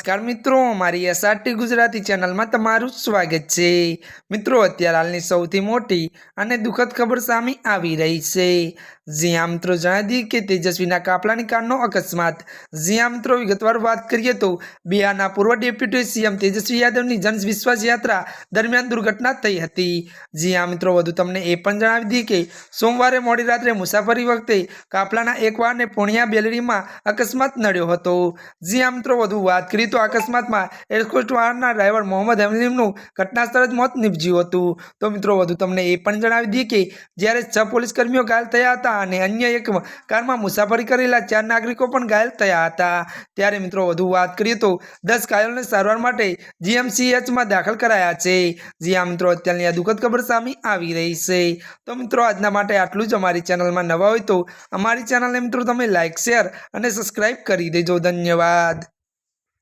નમસ્કાર મિત્રો, મારી એસઆરટી ગુજરાતી ચેનલમાં તમારું સ્વાગત છે. મિત્રો, અત્યારે હાલની સૌથી મોટી અને દુઃખદ ખબર સામે આવી રહી છે. જ્યાં મિત્રો, જણાવી દઈએ કે તેજસ્વીના કાપલાની કારનો અકસ્માત. જ્યાં મિત્રો, વિગતવાર વાત કરીએ તો બિહારના પૂર્વ ડેપ્યુટી સીએમ તેજસ્વી યાદવની જન વિશ્વાસ યાત્રા દરમિયાન દુર્ઘટના થઈ હતી. જ્યાં મિત્રો, વધુ તમને એ પણ જણાવી દઈએ કે સોમવારે મોડી રાત્રે મુસાફરી વખતે કાપલાના એક વાહને પૂર્ણિયા બેલરીમાં અકસ્માત નડ્યો હતો. જ્યાં મિત્રો, વધુ વાત કરીએ તો અકસ્માતમાં એરકોસ્ટ વાહનના ડ્રાઈવર મોહમ્મદ હમીમનું ઘટના સ્થળે જ મોત નીપજ્યું હતું. તો મિત્રો, વધુ તમને એ પણ જણાવી દઈએ કે જ્યારે છ પોલીસ કર્મીઓ ઘાયલ થયા હતા અને અન્ય એક કારમાં મુસાફરી કરેલા ચાર નાગરિકો પણ ઘાયલ થયા હતા. ત્યારે મિત્રો, વધુ વાત કરીએ તો દસ ઘાયલોને સારવાર માટે જીએમસીએચમાં દાખલ કરાયા છે. જ્યાં મિત્રો, અત્યારની આ દુઃખદ ખબર સામે આવી રહી છે. તો મિત્રો, આજના માટે આટલું જ. અમારી ચેનલમાં નવા હોય તો અમારી ચેનલને મિત્રો, તમે લાઇક શેર અને સબસ્ક્રાઈબ કરી દેજો. ધન્યવાદ.